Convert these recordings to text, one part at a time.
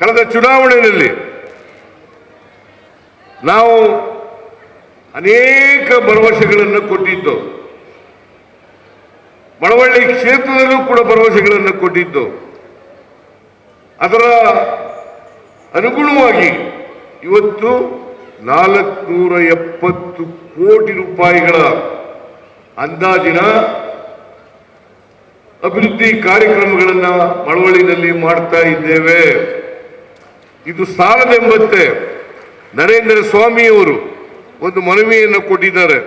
ಕಳೆದ ಚುನಾವಣೆಯಲ್ಲಿ ನಾವು ಅನೇಕ ಭರವಸೆಗಳನ್ನು ಕೊಟ್ಟಿದ್ದು. ಮಳವಳ್ಳಿ ಕ್ಷೇತ್ರದಲ್ಲೂ ಕೂಡ ಭರವಸೆಗಳನ್ನು ಕೊಟ್ಟಿದ್ದು. ಅದರ ಅನುಗುಣವಾಗಿ ಇವತ್ತು ನಾಲ್ಕುನೂರ ಎಪ್ಪತ್ತು ಕೋಟಿ ರೂಪಾಯಿಗಳ ಅಂದಾಜಿನ ಅಭಿವೃದ್ಧಿ ಕಾರ್ಯಕ್ರಮಗಳನ್ನು ಮಳವಳ್ಳಿನಲ್ಲಿ ಮಾಡ್ತಾ ಇದ್ದೇವೆ. ಇದು ಸಾಲದೆಂಬಂತೆ ನರೇಂದ್ರ ಸ್ವಾಮಿಯವರು ಒಂದು ಮನವಿಯನ್ನು ಕೊಟ್ಟಿದ್ದಾರೆ.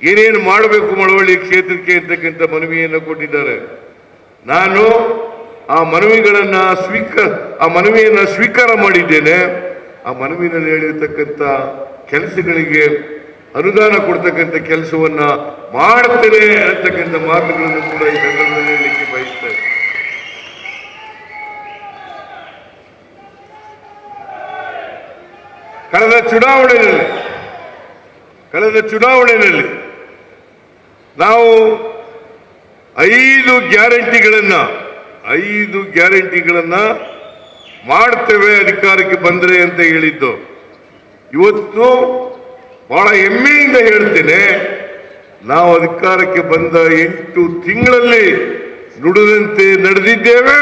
ಏನೇನು ಮಾಡಬೇಕು ಮಳವಳ್ಳಿ ಕ್ಷೇತ್ರಕ್ಕೆ ಅಂತಕ್ಕಂಥ ಮನವಿಯನ್ನು ಕೊಟ್ಟಿದ್ದಾರೆ. ನಾನು ಆ ಮನವಿಗಳನ್ನ ಸ್ವೀಕಾರ ಆ ಮನವಿಯನ್ನ ಸ್ವೀಕಾರ ಮಾಡಿದ್ದೇನೆ. ಆ ಮನವಿನಲ್ಲಿ ಹೇಳಿರ್ತಕ್ಕಂಥ ಕೆಲಸಗಳಿಗೆ ಅನುದಾನ ಕೊಡ್ತಕ್ಕಂಥ ಕೆಲಸವನ್ನ ಮಾಡ್ತೇನೆ ಅಂತಕ್ಕಂಥ ಮಾತುಗಳನ್ನು ಕೂಡ ಈ ಸಂದರ್ಭದಲ್ಲಿ ಹೇಳಲಿಕ್ಕೆ ಬಯಸ್ತೇನೆ ಕಳೆದ ಚುನಾವಣೆಯಲ್ಲಿ ಕಳೆದ ಚುನಾವಣೆಯಲ್ಲಿ ನಾವು ಐದು ಗ್ಯಾರಂಟಿಗಳನ್ನ ಐದು ಗ್ಯಾರಂಟಿಗಳನ್ನ ಮಾಡ್ತೇವೆ ಅಧಿಕಾರಕ್ಕೆ ಬಂದ್ರೆ ಅಂತ ಹೇಳಿದ್ದು. ಇವತ್ತು ಬಹಳ ಹೆಮ್ಮೆಯಿಂದ ಹೇಳ್ತೇನೆ, ನಾವು ಅಧಿಕಾರಕ್ಕೆ ಬಂದ ಎಂಟು ತಿಂಗಳಲ್ಲಿ ನುಡಿದಂತೆ ನಡೆದಿದ್ದೇವೆ.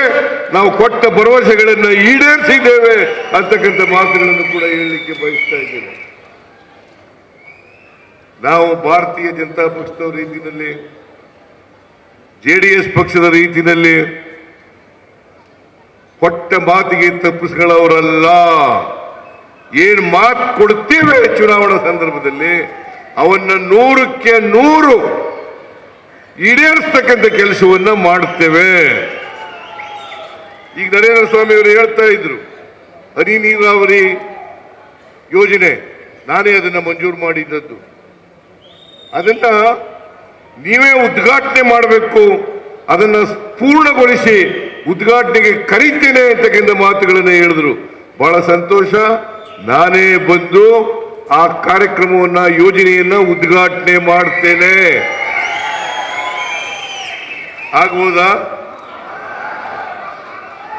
ನಾವು ಕೊಟ್ಟ ಭರವಸೆಗಳನ್ನು ಈಡೇರಿಸಿದ್ದೇವೆ ಅಂತಕ್ಕಂಥ ಮಾತುಗಳನ್ನು ಕೂಡ ಹೇಳಲಿಕ್ಕೆ ಬಯಸ್ತಾ ಇದ್ದೇನೆ. ನಾವು ಭಾರತೀಯ ಜನತಾ ಪಕ್ಷದ ರೀತಿಯಲ್ಲಿ ಜೆಡಿಎಸ್ ಪಕ್ಷದ ರೀತಿಯಲ್ಲಿ ಕೊಟ್ಟ ಮಾತಿಗೆ ತಪ್ಪಿಸ್ಗಳವರಲ್ಲ ಏನ್ ಮಾತು ಕೊಡ್ತೇವೆ ಚುನಾವಣಾ ಸಂದರ್ಭದಲ್ಲಿ, ಅವನ್ನ ನೂರಕ್ಕೆ ನೂರು ಈಡೇರಿಸ್ತಕ್ಕಂಥ ಕೆಲಸವನ್ನ ಮಾಡುತ್ತೇವೆ. ಈಗ ನರೇಂದ್ರ ಸ್ವಾಮಿ ಅವರು ಹೇಳ್ತಾ ಇದ್ರು, ಹನಿ ನೀರಾವರಿ ಯೋಜನೆ, ನಾನೇ ಅದನ್ನ ಮಂಜೂರು ಮಾಡಿದ್ದದ್ದು. ಅದನ್ನ ನೀವೇ ಉದ್ಘಾಟನೆ ಮಾಡಬೇಕು, ಅದನ್ನ ಪೂರ್ಣಗೊಳಿಸಿ ಉದ್ಘಾಟನೆಗೆ ಕರೀತೇನೆ ಅಂತಕ್ಕಂಥ ಮಾತುಗಳನ್ನು ಹೇಳಿದ್ರು. ಬಹಳ ಸಂತೋಷ, ನಾನೇ ಬಂದು ಆ ಕಾರ್ಯಕ್ರಮವನ್ನ, ಯೋಜನೆಯನ್ನ ಉದ್ಘಾಟನೆ ಮಾಡ್ತೇನೆ. ಆಗ್ಬೋದಾ?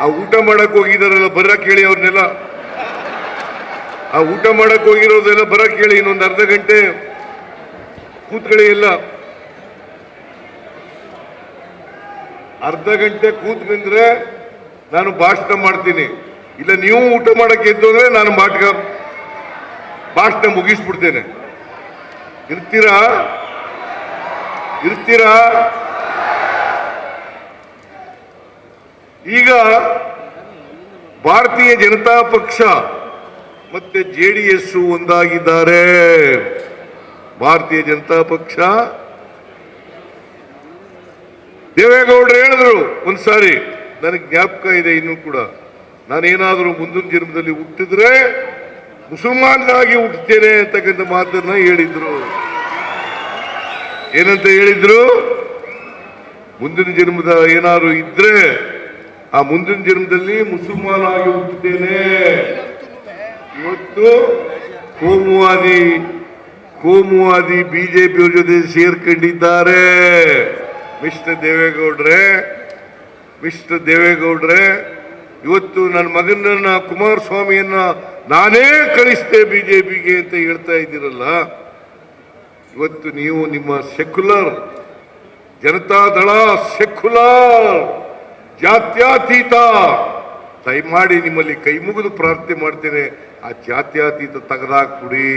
ಆ ಊಟ ಮಾಡಕ್ ಹೋಗಿದಾರಲ್ಲ ಬರಕ್ ಹೇಳಿ ಅವ್ರನ್ನೆಲ್ಲ. ಆ ಊಟ ಮಾಡಕ್ ಹೋಗಿರೋದೆಲ್ಲ ಬರಕ್ ಹೇಳಿ ಇನ್ನೊಂದು ಅರ್ಧ ಗಂಟೆ ಕೂತ್ಕೊಳ್ಳಿ ಎಲ್ಲ. ಅರ್ಧ ಗಂಟೆ ಕೂತ್ ಬಂದ್ರೆ ನಾನು ಭಾಷಣ ಮಾಡ್ತೀನಿ. ಇಲ್ಲ, ನೀವು ಊಟ ಮಾಡಕ್ಕೆ ಎದ್ದು ಅಂದ್ರೆ ನಾನು ಮಾಟಕ ಭಾಷಣ ಮುಗಿಸ್ಬಿಡ್ತೇನೆ. ಇರ್ತೀರಾ? ಇರ್ತೀರಾ? ಈಗ ಭಾರತೀಯ ಜನತಾ ಪಕ್ಷ ಮತ್ತೆ ಜೆ ಡಿ ಎಸ್ ಒಂದಾಗಿದ್ದಾರೆ. ಭಾರತೀಯ ಜನತಾ ಪಕ್ಷ. ದೇವೇಗೌಡರು ಹೇಳಿದ್ರು ಒಂದ್ಸಾರಿ, ನನಗೆ ಜ್ಞಾಪಕ ಇದೆ ಇನ್ನೂ ಕೂಡ. ನಾನೇನಾದರೂ ಮುಂದಿನ ಜನ್ಮದಲ್ಲಿ ಹುಟ್ಟಿದ್ರೆ ಮುಸಲ್ಮಾನರಾಗಿ ಹುಟ್ಟುತ್ತೇನೆ ಅಂತಕ್ಕಂಥ ಮಾತನ್ನ ಹೇಳಿದ್ರು. ಏನಂತ ಹೇಳಿದ್ರು? ಮುಂದಿನ ಜನ್ಮದ ಏನಾದ್ರು ಇದ್ರೆ ಆ ಮುಂದಿನ ಜನ್ಮದಲ್ಲಿ ಮುಸಲ್ಮಾನ ಆಗಿ ಹುಟ್ಟಿದ್ದೇನೆ ಇವತ್ತು ಕೋಮುವಾದಿ ಕೋಮುವಾದಿ ಬಿಜೆಪಿಯವ್ರ ಜೊತೆ ಸೇರ್ಕೊಂಡಿದ್ದಾರೆ. ಮಿಸ್ಟರ್ ದೇವೇಗೌಡ್ರೆ ಮಿಸ್ಟರ್ ದೇವೇಗೌಡ್ರೆ, ಇವತ್ತು ನನ್ನ ಮಗನನ್ನ, ಕುಮಾರಸ್ವಾಮಿಯನ್ನ ನಾನೇ ಕಳಿಸ್ತೆ ಬಿಜೆಪಿಗೆ ಅಂತ ಹೇಳ್ತಾ ಇದ್ದೀರಲ್ಲ, ಇವತ್ತು ನೀವು ನಿಮ್ಮ ಸೆಕ್ಯುಲರ್ ಜನತಾದಳ ಸೆಕ್ಯುಲರ್ ಜಾತ್ಯತೀತ. ದಯಮಾಡಿ ನಿಮ್ಮಲ್ಲಿ ಕೈ ಮುಗಿದು ಪ್ರಾರ್ಥನೆ ಮಾಡ್ತೇನೆ. ಆ ಜಾತ್ಯತೀತ ತೆಗೆದಾಕ್ಬಿಡಿ